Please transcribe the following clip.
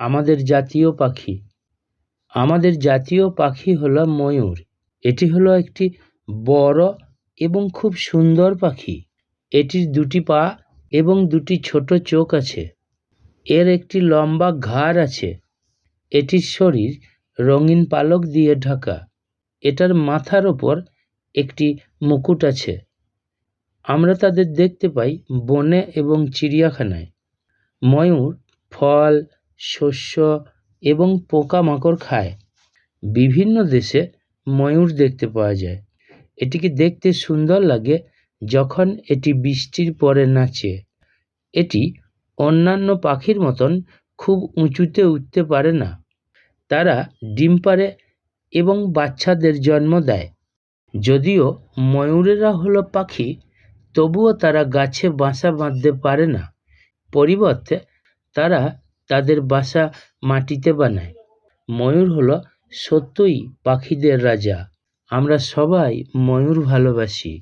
আমাদের জাতীয় পাখি। আমাদের জাতীয় পাখি হলো ময়ূর। এটি হলো একটি বড় এবং খুব সুন্দর পাখি। এটির দুটি পা এবং দুটি ছোট চোখ আছে। এর একটি লম্বা ঘাড় আছে। এটির শরীর রঙিন পালক দিয়ে ঢাকা। এটার মাথার ওপর একটি মুকুট আছে। আমরা তাদের দেখতে পাই বনে এবং চিড়িয়াখানায়। ময়ূর, ফল শস্য এবং পোকামাকড় খায়। বিভিন্ন দেশে ময়ূর দেখতে পাওয়া যায়। এটিকে দেখতে সুন্দর লাগে যখন এটি বৃষ্টির পরে নাচে। এটি অন্যান্য পাখির মতন খুব উঁচুতে উঠতে পারে না। তারা ডিম পাড়ে এবং বাচ্চাদের জন্ম দেয়। যদিও ময়ূরেরা হলো পাখি, তবুও তারা গাছে বাসা বাঁধতে পারে না। পরিবর্তে তারা তাদের বাসা মাটিতে বানায়। ময়ূর হলো সত্যই পাখিদের রাজা। আমরা সবাই ময়ূর ভালোবাসি।